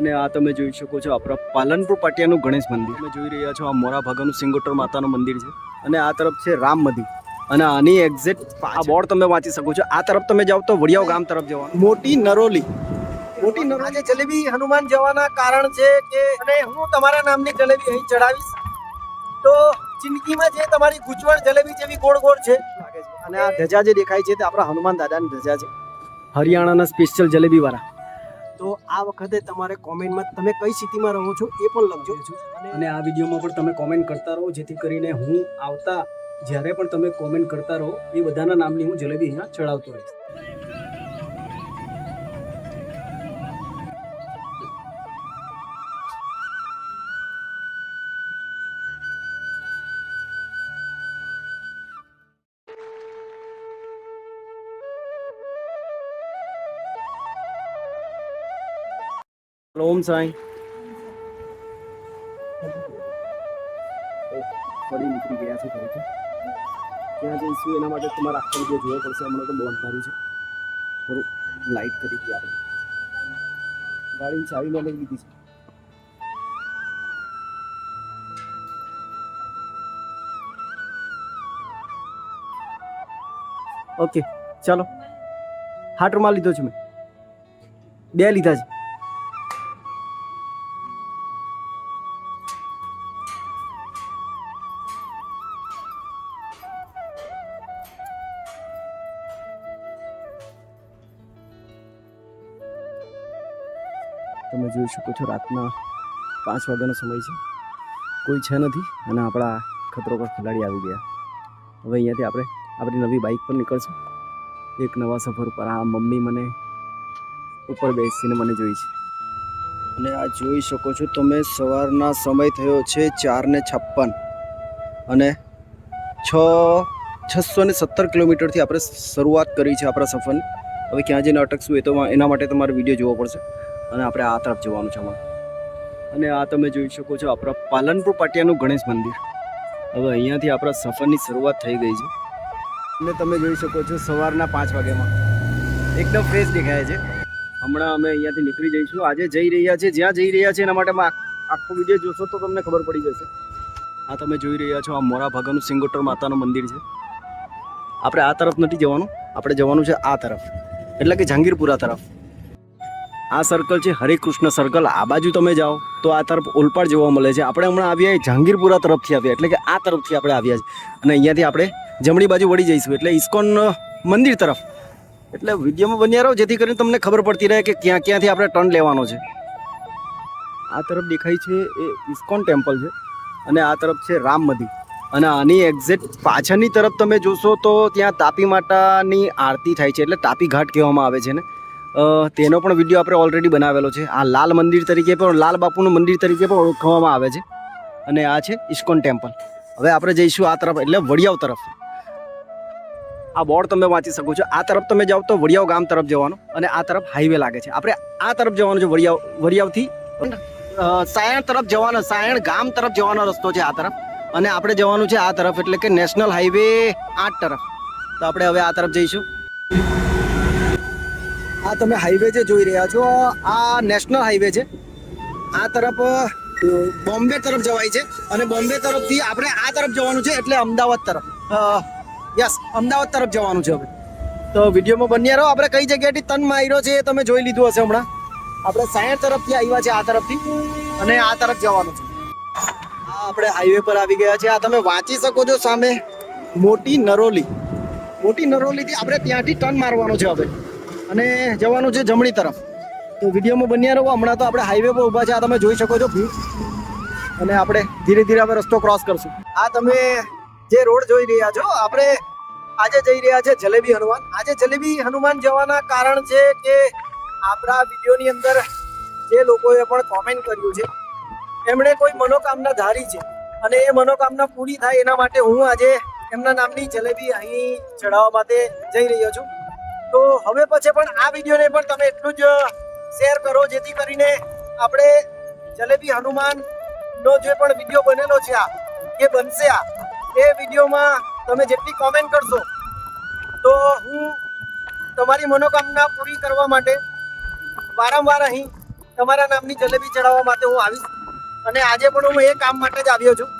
અને આ તમે જોઈ શકો છો આપણા પાલનપુર પાટિયાનું ગણેશ મંદિર. તમે જોઈ રહ્યા છો આ મોરા ભાગાનું સિંગોટર માતાનું મંદિર છે. અને આ તરફ છે રામ મંદિર. અને આની એક્ઝેક્ટ આ બોર્ડ તમે વાંચી શકો છો. આ તરફ તમે જાઓ તો વડિયાવ ગામ તરફ જવાનું. મોટી નરોલી. મોટી નરોલી. જલેબી હનુમાન જવાના કારણ છે કે અને હું તમારા નામની જલેબી અહીં ચડાવીશ. તો જિંદગીમાં જે તમારી ગૂંચવણ જલેબી જેવી ગોળ ગોળ છે અને આ ધજા જે દેખાય છે તે આપણા હનુમાન દાદાની ધજા છે. હરિયાણાના સ્પેશિયલ જલેબી વાળા તો આ વખતે તમારે કોમેન્ટમાં તમે કઈ સ્થિતિમાં રહો છો એ પણ લખજો. અને આ વિડીયોમાં પણ તમે કોમેન્ટ કરતા રહો, જેથી કરીને હું આવતા જ્યારે પણ તમે કોમેન્ટ કરતા રહો, એ બધાના નામની હું જલેબી અહીંયા ચડાવતો રહીશ. ઓમ સાંઈ. ફરી નીકળી ગયા છે ઘરેથી ત્યાં જઈશું એના માટે તમારે આખો જે જોવો પડશે? હમણાં તો બહુ અંધારું છે. થોડું લાઇટ કરી દઈએ આપણે. ગાડીની ચાવી મેં લઈ લીધી છે. ઓકે ચાલો. હાટ રૂમાલ લીધો છે મેં. બે લીધા છે. જોઈ શકો છો રાતના પાંચ વાગ્યાનો સમય છે. કોઈ છે નથી અને આપણા ખતરો પર ખેલાડી આવી ગયા. હવે અહીંયાથી આપણે આપણી નવી બાઇક પર નીકળશું. એક નવા સફર પર. આ મમ્મી મને ઉપર બેસીને મને જોઈ છે. અને આ જોઈ શકો છો તમે, સવારના સમય થયો છે ચાર ને છપ્પન. અને છ, છસો ને સત્તર કિલોમીટરથી આપણે શરૂઆત કરી છે આપણા સફરની. હવે ક્યાં જઈને અટકશું એ તો એના માટે તમારે વીડિયો જોવો પડશે. અને આપણે આ તરફ જવાનું છે હમણાં. અને આ તમે જોઈ શકો છો આપણા પાલનપુર પાટિયાનું ગણેશ મંદિર. હવે અહીંયાથી આપણા સફરની શરૂઆત થઈ ગઈ છે. અને તમે જોઈ શકો છો સવારના પાંચ વાગ્યામાં. એકદમ ફ્રેશ દેખાય છે. હમણાં અમે અહીંયાથી નીકળી જઈશું. આજે જઈ રહ્યા છે, જ્યાં જઈ રહ્યા છે એના માટે આખો વીડિયો જોશો તો તમને ખબર પડી જશે. આ તમે જોઈ રહ્યા છો આ મોરા ભાગાનું સિંગોટર માતાનું મંદિર છે. આપણે આ તરફ નથી જવાનું. આપણે જવાનું છે આ તરફ. એટલે કે જહાંગીરપુરા તરફ. આ સર્કલ છે હરે કૃષ્ણ સર્કલ આ બાજુ તમે જાઓ તો આ તરફ ઓલપાડ જોવા મળે છે. આપણે હમણાં આવ્યા જહાંગીરપુરા તરફથી આવ્યા, એટલે કે આ તરફથી આપણે આવ્યા છે. અને અહીંયાથી આપણે જમણી બાજુ વળી જઈશું. એટલે ઇસ્કોન મંદિર તરફ. એટલે વિડીયોમાં બન્યા રહો, જેથી કરીને તમને ખબર પડતી રહે કે ક્યાં ક્યાંથી આપણે ટર્ન લેવાનો છે. આ તરફ દેખાય છે એ ઇસ્કોન ટેમ્પલ છે અને આ તરફ છે રામ મંદિર. અને આની એક્ઝેક્ટ પાછળની તરફ તમે જોશો તો ત્યાં તાપી માતાની આરતી થાય છે. એટલે તાપી ઘાટ કહેવામાં આવે છે ને તેનો પણ વીડિયો આપણે ઓલરેડી બનાવેલો છે. આ લાલ મંદિર તરીકે પણ, લાલ બાપુનું મંદિર તરીકે પણ ઓળખવામાં આવે છે. અને આ છે ઇસ્કોન ટેમ્પલ. હવે આપણે જઈશું આ તરફ, એટલે વડિયાવ તરફ. આ બોર્ડ તમે વાંચી શકો છો. આ તરફ તમે જાઓ તો વડિયાવ ગામ તરફ જવાનું અને આ તરફ હાઈવે લાગે છે. આપણે આ તરફ જવાનું છે વડિયાવ, વડિયાવથી. સાયણ તરફ જવાનો, સાયણ ગામ તરફ જવાનો રસ્તો છે આ તરફ. અને આપણે જવાનું છે આ તરફ, એટલે કે નેશનલ હાઈવે આઠ તરફ. તો આપણે હવે આ તરફ જઈશું. આ તમે હાઈવે જે જોઈ રહ્યા છો, આ નેશનલ હાઈવે છે. આ તરફ બોમ્બે તરફ જવાય છે અને બોમ્બે તરફથી આપણે આ તરફ જવાનું છે એટલે અમદાવાદ તરફ. યસ અમદાવાદ તરફ જવાનું છે હવે. તો વિડીયોમાં બન્યા રહો. આપણે કઈ જગ્યાએથી તન માર્યો છે એ તમે જોઈ લીધું હશે હમણાં. આપણે સાયણ તરફથી આવ્યા છે આ તરફથી અને આ તરફ જવાનું છે. આ આપણે હાઈવે પર આવી ગયા છે. આ તમે વાંચી શકો છો સામે. મોટી નરોલી. મોટી નરોલીથી આપણે ત્યાંથી ટર્ન મારવાનો છે હવે. અને જવાનું છે જમણી તરફ. તો વિડીયોમાં બન્યા રહો. હમણાં તો આપણે હાઈવે પર ઊભા છે. આ તમે જોઈ શકો છો અને આપણે ધીરે ધીરે હવે રસ્તો ક્રોસ કરશું. આ તમે જે રોડ જોઈ રહ્યા છો, આપણે આજે જઈ રહ્યા છે જલેબી હનુમાન. આજે જલેબી હનુમાન જવાના કારણ છે કે આપણા વિડીયોની અંદર જે લોકોએ પણ કોમેન્ટ કર્યું છે, એમણે કોઈ મનોકામના ધારી છે. અને એ મનોકામના પૂરી થાય એના માટે હું આજે એમના નામની જલેબી અહીં ચડાવવા માટે જઈ રહ્યો છું. તો હવે પછી પણ આ વિડીયોને પણ તમે એટલું જ શેર કરો જેથી કરીને આપણે જલેબી હનુમાનનો જે પણ વીડિયો બનેલો છે આ, એ બનશે આ. એ વિડીયોમાં તમે જેટલી કોમેન્ટ કરશો, તો હું તમારી મનોકામના પૂરી કરવા માટે વારંવાર અહીં તમારા નામની જલેબી ચડાવવા માટે હું આવીશ. અને આજે પણ હું એ કામ માટે જ આવ્યો છું.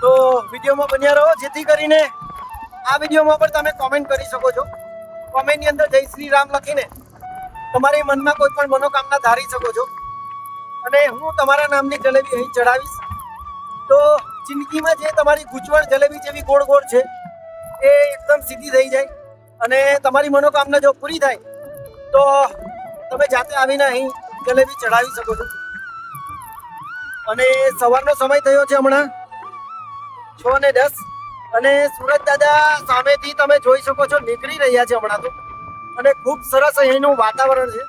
તો વિડીયોમાં બન્યા રહો, જેથી કરીને આ વિડીયોમાં પણ તમે કોમેન્ટ કરી શકો છો. કોમેન્ટની અંદર જય શ્રી રામ લખીને તમારી મનમાં કોઈ પણ મનોકામના ધારી શકો છો. અને હું તમારા નામની જલેબી અહીં ચડાવીશ. તો જિંદગીમાં જે તમારી ગૂંચવણ જલેબી જેવી ગોળ ગોળ છે, એ એકદમ સીધી થઈ જાય અને તમારી મનોકામના જો પૂરી થાય, તો તમે જાતે આવીને અહીં જલેબી ચડાવી શકો છો. અને સવારનો સમય થયો છે હમણાં છ ને દસ. અને સુરત દાદા સામેથી તમે જોઈ શકો છો, નીકળી રહ્યા છે હમણાં તો. અને ખૂબ સરસ અહીંનું વાતાવરણ છે.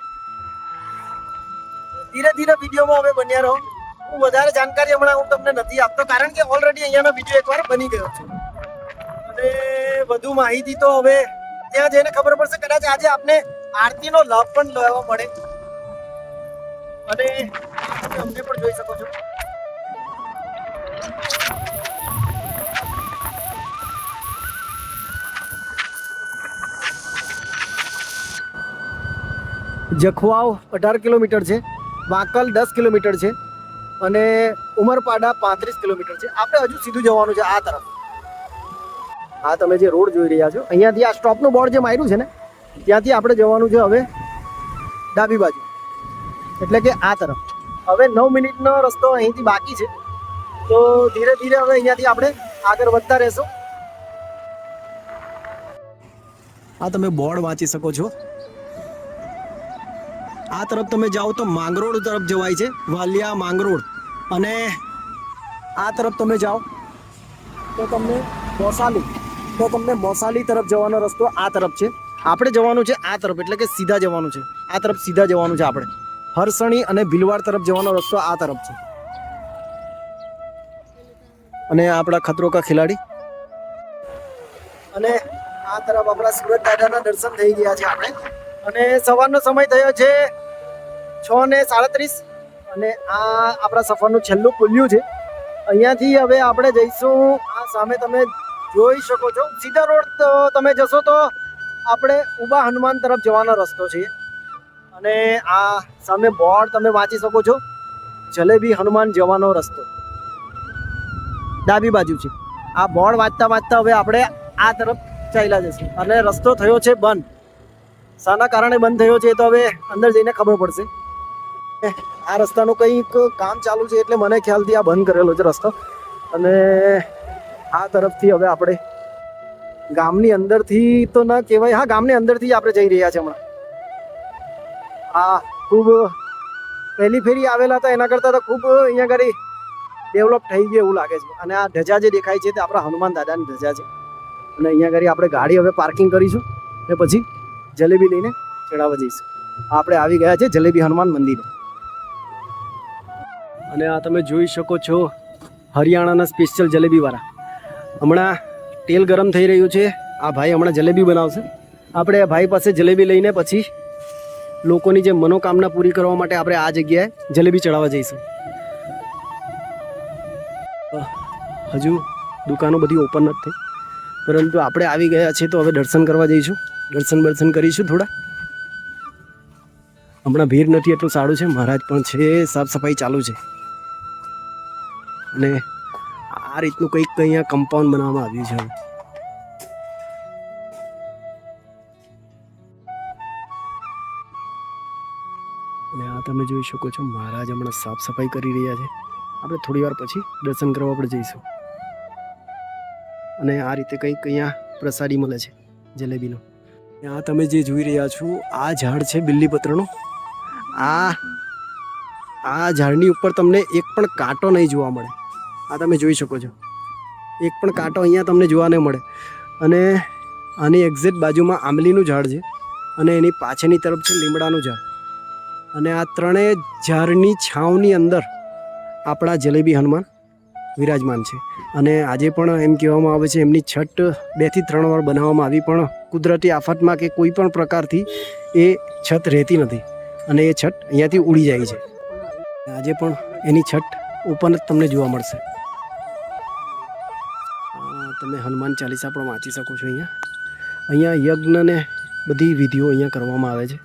ધીરે ધીરે વિડીયોમાં હવે બન્યા રહો. હું વધારે જાણકારી હમણાં હું તમને નથી આપતો, કારણ કે ઓલરેડી અહીંયાનો વીડિયો એકવાર બની ગયો છે. અને વધુ માહિતી તો હવે ત્યાં જઈને ખબર પડશે. કદાચ આજે આપને આરતીનો લાભ પણ લેવા મળે. અને અમને પણ જોઈ શકો છો. જખવાવ અઢાર કિલોમીટર છે, વાંકલ દસ કિલોમીટર છે અને ઉમરપાડા પાંત્રીસ કિલોમીટર છે. આપણે હજુ સીધું જવાનું છે આ તરફ. આ તમે જે રોડ જોઈ રહ્યા છો, અહીંયાથી આ સ્ટોપનું બોર્ડ જે માર્યું છે ને, ત્યાંથી આપણે જવાનું છે હવે ડાબી બાજુ. એટલે કે આ તરફ. હવે નવ મિનિટનો રસ્તો અહીંથી બાકી છે. તો ધીરે ધીરે હવે અહીંયાથી આપણે આગળ વધતા રહેશું. આ તમે બોર્ડ વાંચી શકો છો. આ તરફ તમે જાઓ તો માંગરોળ તરફ જવાય છે, વાલિયા માંગરોળ. અને આ તરફ તમે જાઓ તો તમને મોસાલી, તો તમને મોસાલી તરફ જવાનો રસ્તો આ તરફ છે. આપણે જવાનું છે આ તરફ, એટલે કે સીધા જવાનું છે. આ તરફ સીધા જવાનું છે આપણે. હરસણી અને ભીલવાડ તરફ જવાનો રસ્તો આ તરફ છે. અને આપણા ખતરો કા ખેલાડી. અને આ તરફ આપણા સુરત દાદાના દર્શન થઈ ગયા છે આપણે. અને સવારનો સમય થયો છે છ ને સાડત્રીસ. અને આ આપણા સફરનું છેલ્લું પુલ્યું છે. અહીંયાથી હવે આપણે જઈશું. આ સામે તમે જોઈ શકો છો. સીધા રોડ તમે જશો તો આપણે ઉબા હનુમાન તરફ જવાનો રસ્તો છે. અને આ સામે બોર્ડ તમે વાંચી શકો છો. જલેબી હનુમાન જવાનો રસ્તો. ડાબી બાજુ છે. આ બોર્ડ વાંચતા વાંચતા હવે આપણે આ તરફ ચાલ્યા જશું. અને રસ્તો થયો છે બંધ. શાના કારણે બંધ થયો છે, તો હવે અંદર જઈને ખબર પડશે. આ રસ્તાનું કંઈક કામ ચાલુ છે એટલે મને ખ્યાલથી આ બંધ કરેલો છે રસ્તો. અને આ તરફથી હવે આપણે ગામની અંદરથી તો ના કહેવાય, હા, ગામની અંદરથી આપણે જઈ રહ્યા છે હમણાં. આ ખૂબ પહેલી ફેરી આવેલા હતા, એના કરતાં તો ખૂબ અહીંયા ઘડી ડેવલપ થઈ ગયું એવું લાગે છે. અને આ ધજા જે દેખાય છે તે આપણા હનુમાન દાદાની ધજા છે. અને અહીંયા ઘડી આપણે ગાડી હવે પાર્કિંગ કરીશું. ને પછી જલેબી લઈને ચડાવવા જઈશું. આપણે આવી ગયા છે જલેબી હનુમાન મંદિરે. અને આ તમે જોઈ શકો છો હરિયાણાના સ્પેશિયલ જલેબીવાળા. હમણાં તેલ ગરમ થઈ રહ્યું છે. આ ભાઈ હમણાં જલેબી બનાવશે. આપણે આ ભાઈ પાસે જલેબી લઈને પછી લોકોની જે મનોકામના પૂરી કરવા માટે આપણે આ જગ્યાએ જલેબી ચડાવવા જઈશું. હજુ દુકાનો બધી ઓપન નથી. પરંતુ આપણે આવી ગયા છીએ તો હવે દર્શન કરવા જઈશું. દર્શન બર્શન કરીશું થોડા. હમણાં ભીડ નથી એટલું સારું છે, મહારાજ પણ છે, સાફ સફાઈ ચાલુ છે. અને આ રીતનું કંઈક અહીંયા કમ્પાઉન્ડ બનાવવામાં આવ્યું છે અને આ તમે જોઈ શકો છો, મહારાજ હમણાં સાફ સફાઈ કરી રહ્યા છે. આપણે થોડી વાર પછી દર્શન કરવા આપણે જઈશું. અને આ રીતે કંઈક અહીંયા પ્રસાદી મળે છે, જલેબીનો. આ તમે જે જોઈ રહ્યા છો આ ઝાડ છે બિલ્લીપત્રનું. આ આ ઝાડની ઉપર તમને એક પણ કાંટો નહીં જોવા મળે. આ તમે જોઈ શકો છો. એક પણ કાંટો અહીંયા તમને જોવા નહીં મળે. અને આની એક્ઝેક્ટ બાજુમાં આંબલીનું ઝાડ છે અને એની પાછળની તરફ છે લીમડાનું ઝાડ. અને આ ત્રણેય ઝાડની છાંવની અંદર આપણા જલેબી હનુમાન વિરાજમાન છે. અને આજે પણ એમ કહેવામાં આવે છે એમની છઠ બેથી ત્રણ વાર બનાવવામાં આવી પણ કુદરતી આફતમાં કે કોઈ પણ પ્રકારથી એ છત રહેતી નથી અને એ છત અહીંયાથી ઉડી જાય છે. આજે પણ એની છત ઓપન જ તમને જોવા મળશે. તમે હનુમાન ચાલીસા પણ વાંચી શકો છો અહીંયા. અહીંયા યજ્ઞને બધી વિધિઓ અહીંયા કરવામાં આવે છે.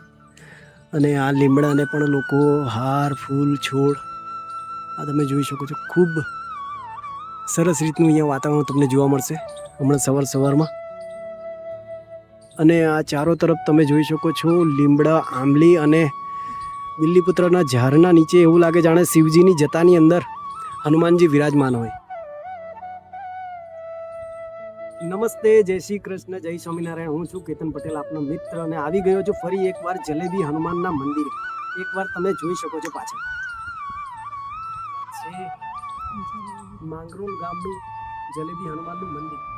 અને આ લીમડાને પણ લોકો હાર, ફૂલ, છોડ આ તમે જોઈ શકો છો. ખૂબ સરસ રીતનું અહીંયા વાતાવરણ તમને જોવા મળશે હમણાં સવાર સવારમાં. અને આ ચારો તરફ તમે જોઈ શકો છો લીમડા, આંબલી અને બિલ્લીપુત્રના ઝાડના નીચે એવું લાગે જાણે શિવજીની જતાની અંદર હનુમાનજી વિરાજમાન હોય. નમસ્તે, જય શ્રી કૃષ્ણ, જય સ્વામિનારાયણ. હું છું કેતન પટેલ, આપનો મિત્ર અને આવી ગયો છું ફરી એકવાર જલેબી હનુમાનના મંદિરે. એકવાર તમે જોઈ શકો છો પાછળ. માંગરોલ ગામનું જલેબી હનુમાનનું મંદિર.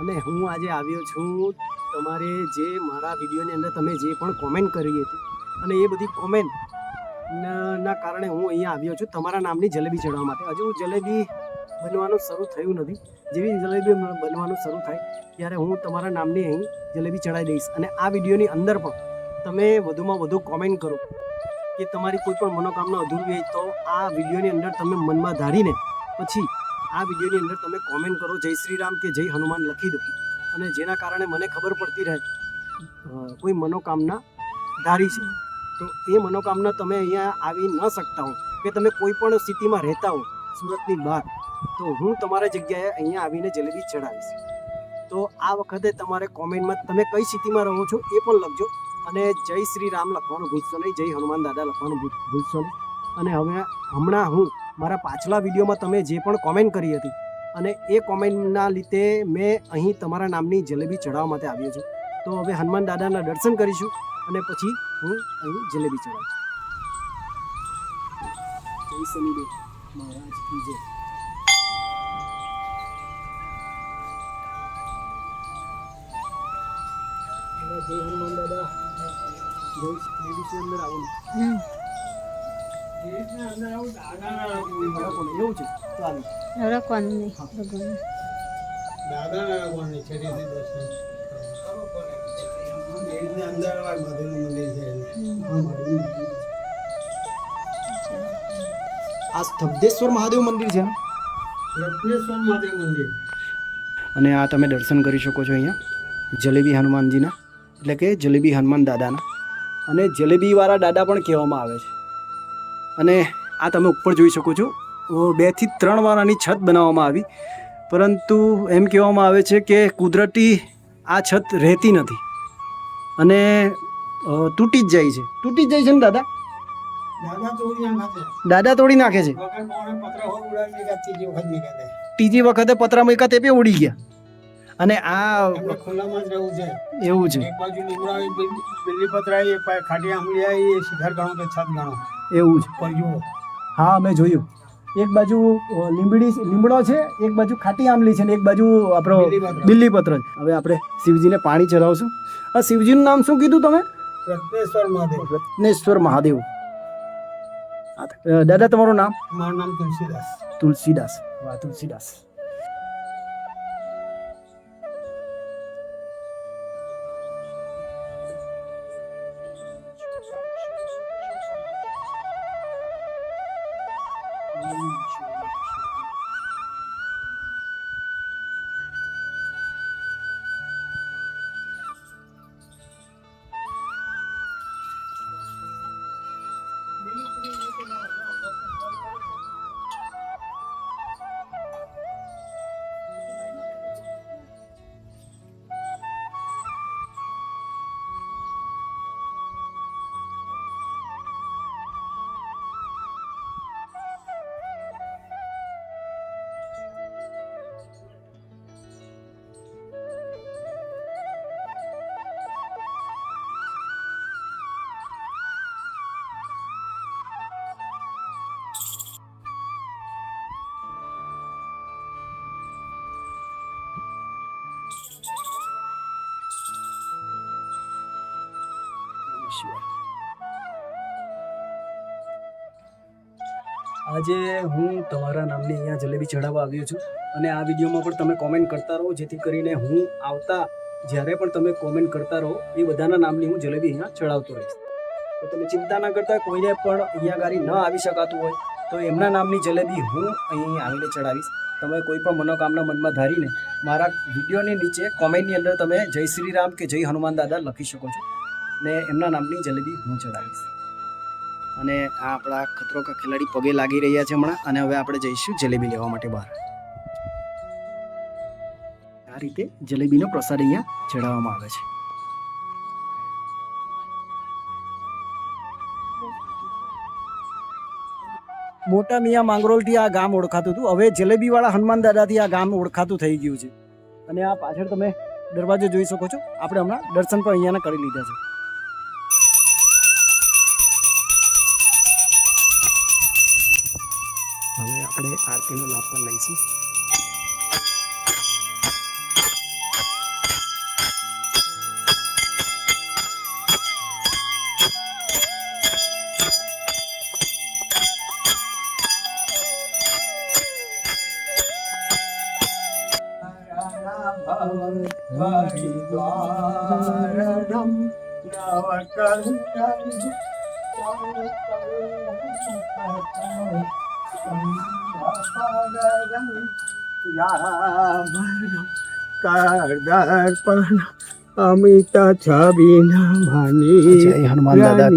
અને હું આજે આવ્યો છું તમારે જે મારા વિડીયોની અંદર તમે જે પણ કોમેન્ટ કરી હતી અને એ બધી કોમેન્ટ ના કારણે હું અહીંયા આવ્યો છું તમારા નામની જલેબી ચડવા માટે. હજુ જલેબી બનવાનું શરૂ થયું નથી. જેવી જલેબી બનવાનું શરૂ થાય ત્યારે હું તમારા નામની અહીં જલેબી ચડાવી દઈશ. અને આ વિડીયોની અંદર પણ તમે વધુમાં વધુ કોમેન્ટ કરો કે તમારી કોઈ પણ મનોકામના અધૂરી હોય તો આ વિડીયોની અંદર તમે મનમાં ધારીને પછી આ વિડીયોની અંદર તમે કોમેન્ટ કરો, જય શ્રી રામ કે જય હનુમાન લખી દો. અને જેના કારણે મને ખબર પડતી રહે કોઈ મનોકામના ધારી છે. તો એ મનોકામના તમે અહીંયા આવી ન શકતા હો કે તમે કોઈ પણ સ્થિતિમાં રહેતા હો સુરતની બહાર, તો હું તમારા જગ્યાએ અહીંયા આવીને જલેબી ચડાવીશ. તો આ વખતે તમારે કોમેન્ટમાં તમે કઈ સ્થિતિમાં રહો છો એ પણ લખજો. અને જય શ્રી રામ લખવાનું ભૂલશો નહીં, જય હનુમાન દાદા લખવાનું ભૂલ- ભૂલશો નહીં. અને હવે હમણાં હું મારા પાછલા વિડીયોમાં તમે જે પણ કોમેન્ટ કરી હતી અને એ કોમેન્ટના લીધે મેં અહીં તમારા નામની જલેબી ચડાવવા માટે આવ્યો છું. તો હવે હનુમાન દાદાના દર્શન કરીશું અને પછી હું અહીં જલેબી ચડાવીશ જય જય. હનુમાન દાદા. જય લેડીઝની અંદર આવો આ સ્તબ્ધેશ્વર મહાદેવ મંદિર છે અને આ તમે દર્શન કરી શકો છો અહીંયા, જલેબી હનુમાનજીના, એટલે કે જલેબી હનુમાન દાદાના. અને જલેબીવાળા દાદા પણ કહેવામાં આવે છે. અને આ તમે ઉપર જોઈ શકો છો. બેથી ત્રણ વાર આની છત બનાવવામાં આવી. પરંતુ એમ કહેવામાં આવે છે કે કુદરતી આ છત રહેતી નથી. અને તૂટી જ જાય છે. તૂટી જ જાય છે ને દાદા? દાદા તોડી નાખે. છે. ત્રીજી વખત નહીં કહેતા. ત્રીજી વખતે પતરા મૂક્યા તે બી ઉડી ગયા. અને આ ખુલ્લામાં જ રહેવું છે. એવું છે. એક બાજુ લીમડા બિલ- એક ખાટી આંબલી આવી એ શિખર ગણો કે છત ગણો. એવું છે પર હા મેં જોયું. એક બાજુ લીંબડી લીમડો છે એક બાજુ ખાટી આંબલી છે ને એક બાજુ આપણો બિલ્લીપત્ર. બિલ્લીપત્ર છે. હવે આપણે શિવજીને પાણી ચડાવશું આ શિવજીનું નામ શું કીધું તમે? રત્નેશ્વર મહાદેવ. રત્નેશ્વર મહાદેવ. દાદા તમારું નામ? મારું નામ તુલસીદાસ. તુલસીદાસ. વાહ તુલસીદાસ. આજે હું તમારા નામની અહીંયા જલેબી ચડાવવા આવ્યો છું અને આ વિડીયોમાં પણ તમે કોમેન્ટ કરતા રહો, જેથી કરીને હું આવતા જ્યારે પણ તમે કોમેન્ટ કરતા રહો, એ બધાના નામની હું જલેબી અહીંયા ચડાવતો રહીશ. તો તમે ચિંતા ના કરતા, કોઈને પણ અહીંયા ગાડી ન આવી શકાતું હોય, તો એમના નામની જલેબી હું અહીં આવીને ચડાવીશ. તમે કોઈ પણ મનોકામના મનમાં ધારીને મારા વિડીયોની નીચે કોમેન્ટની અંદર તમે જય શ્રી રામ કે જય હનુમાન દાદા લખી શકો છો. ને એમના નામની જલેબી હું ચડાવીશ. અને આ આપણા ખતરો કા ખેલાડી પગે લાગી રહ્યા છે હમણાં, અને હવે આપણે જઈશું જલેબી લેવા માટે બહાર. આ રીતે જલેબીનો પ્રસાદ અહીંયા ચડાવવામાં આવે છે. મોટા મિયા માંગરોલથી આ ગામ ઓળખાતું હતું. હવે જલેબીવાળા હનુમાન દાદાથી આ ગામ ઓળખાતું થઈ ગયું છે. અને આ પાછળ તમે દરવાજો જોઈ શકો છો. આપણે હમણાં દર્શન પણ અહીંયાના કરી લીધા છે. હવે આપણે આરતીનો લાભ પણ લઈશું કરદર્પણ અમિત છબી માની હનુમાન દાદા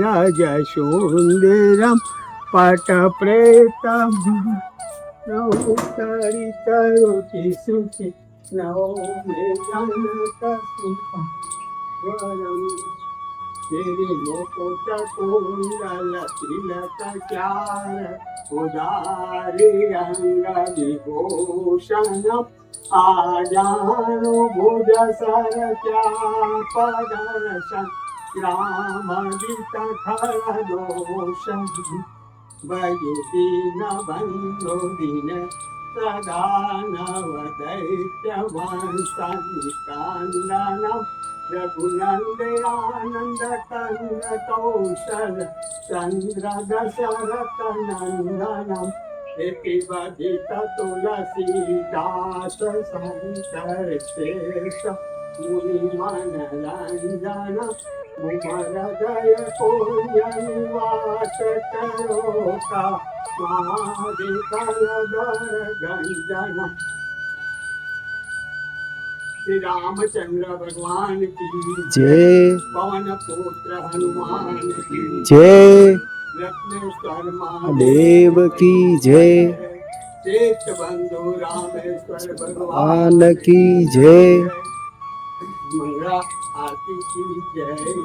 રાજા સુંદરમ પટ પ્રેતમ તરી રુચિ સુચિ નવ મે તેરી મુકુટ કુંડલ તિલક ચાર ઉદારી અંગ વિભૂષણમ આજાનો ભુજ સર પદર્શન રામદિત ખર દોષમ વયુદીન બંધો દિન સદા નવ દૈત્ય વંશનિકાંદનમ રઘુનંદયાનંદ रघुनन्दयानन्द कौशल चन्द्र दशरथ नन्दनम् प्रतिवदित तुलसीदास शङ्कर शेष मुनिमनरञ्जन मुमरदय पुण्यनिवास करोता महादिकलदर गञ्जन શ્રી રામચંદ્ર ભગવાન કી જય પવન પુત્ર હનુમાન કી જય રત્નેશ્વર કી જય બંધુ ભગવાન કી જય જય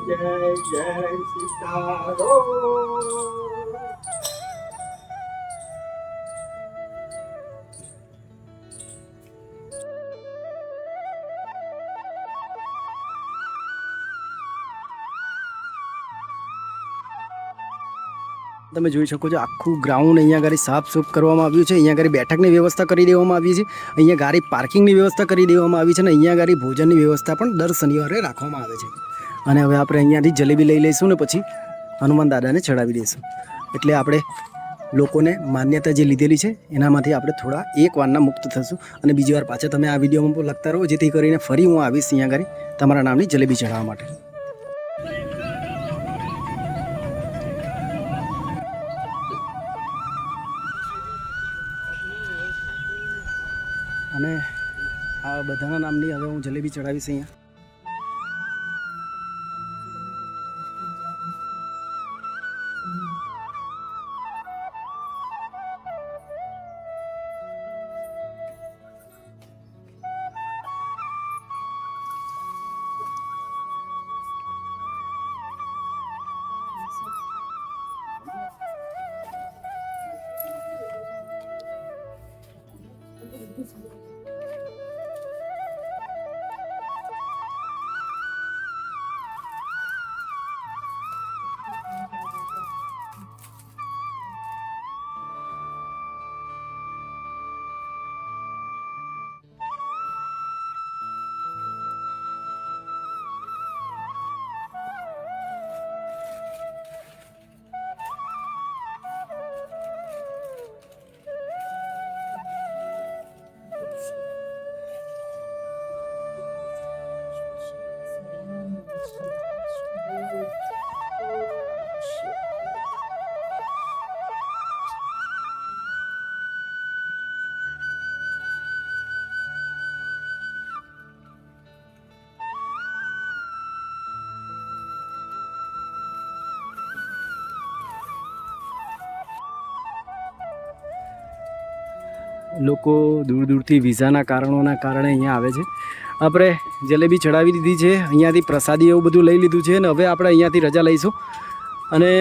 જય જય સીતારો તમે જોઈ શકો છો આખું ગ્રાઉન્ડ અહીંયા આગળ સાફ સુફ કરવામાં આવ્યું છે. અહીંયા ઘરે બેઠકની વ્યવસ્થા કરી દેવામાં આવી છે. અહીંયા ગાડી પાર્કિંગની વ્યવસ્થા કરી દેવામાં આવી છે અને અહીંયા આગળ ભોજનની વ્યવસ્થા પણ દર શનિવારે રાખવામાં આવે છે. અને હવે આપણે અહીંયાથી જલેબી લઈ લઈશું ને પછી હનુમાન દાદાને ચડાવી દઈશું. એટલે આપણે લોકોને માન્યતા જે લીધેલી છે, એનામાંથી આપણે થોડા એક વારના મુક્ત થશું. અને બીજી વાર પાછા તમે આ વિડીયોમાં લખતા રહો, જેથી કરીને ફરી હું આવીશ અહીંયા આગળ તમારા નામની જલેબી ચડાવવા માટે. બધાના નામની હવે હું જલેબી ચડાવીશ અહીંયા. લોકો દૂર દૂરથી વિઝાના કારણોના કારણે અહીંયા આવે છે. આપણે જલેબી ચડાવી દીધી છે, અહીંયાથી પ્રસાદી એવું બધું લઈ લીધું છે અને હવે આપણે અહીંયાથી રજા લઈશું. અને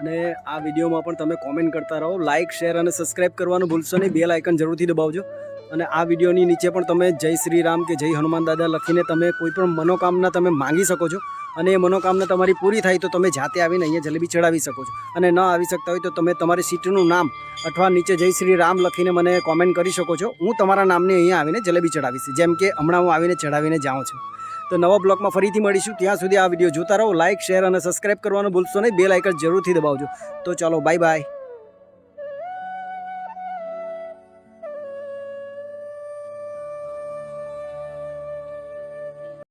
અને આ વિડીયોમાં પણ તમે કોમેન્ટ કરતા રહો લાઇક શેર અને સબસ્ક્રાઇબ કરવાનું ભૂલશો નહીં. બેલ આઇકન જરૂરથી દબાવજો. અને આ વિડીયોની નીચે પણ તમે જય શ્રી રામ કે જય હનુમાન દાદા લખીને તમે કોઈ પણ મનોકામના તમે માંગી શકો છો. અને એ મનોકામના તમારી પૂરી થાય તો તમે જાતે આવીને અહીંયા જલેબી ચડાવી શકો છો. અને ન આવી શકતા હોય તો તમે તમારી સીટનું નામ અથવા નીચે જય શ્રી રામ લખીને મને કોમેન્ટ કરી શકો છો. હું તમારા નામને અહીંયા આવીને જલેબી ચડાવીશ. જેમ કે હમણાં હું આવીને ચડાવીને જાઉં છું. તો નવા બ્લોગમાં ફરીથી મળીશું. ત્યાં સુધી આ વીડિયો જોતા રહો લાઇક શેર અને સબસ્ક્રાઇબ કરવાનું ભૂલશો નહીં. બે લાઇક જરૂરથી દબાવજો. તો ચાલો બાય બાય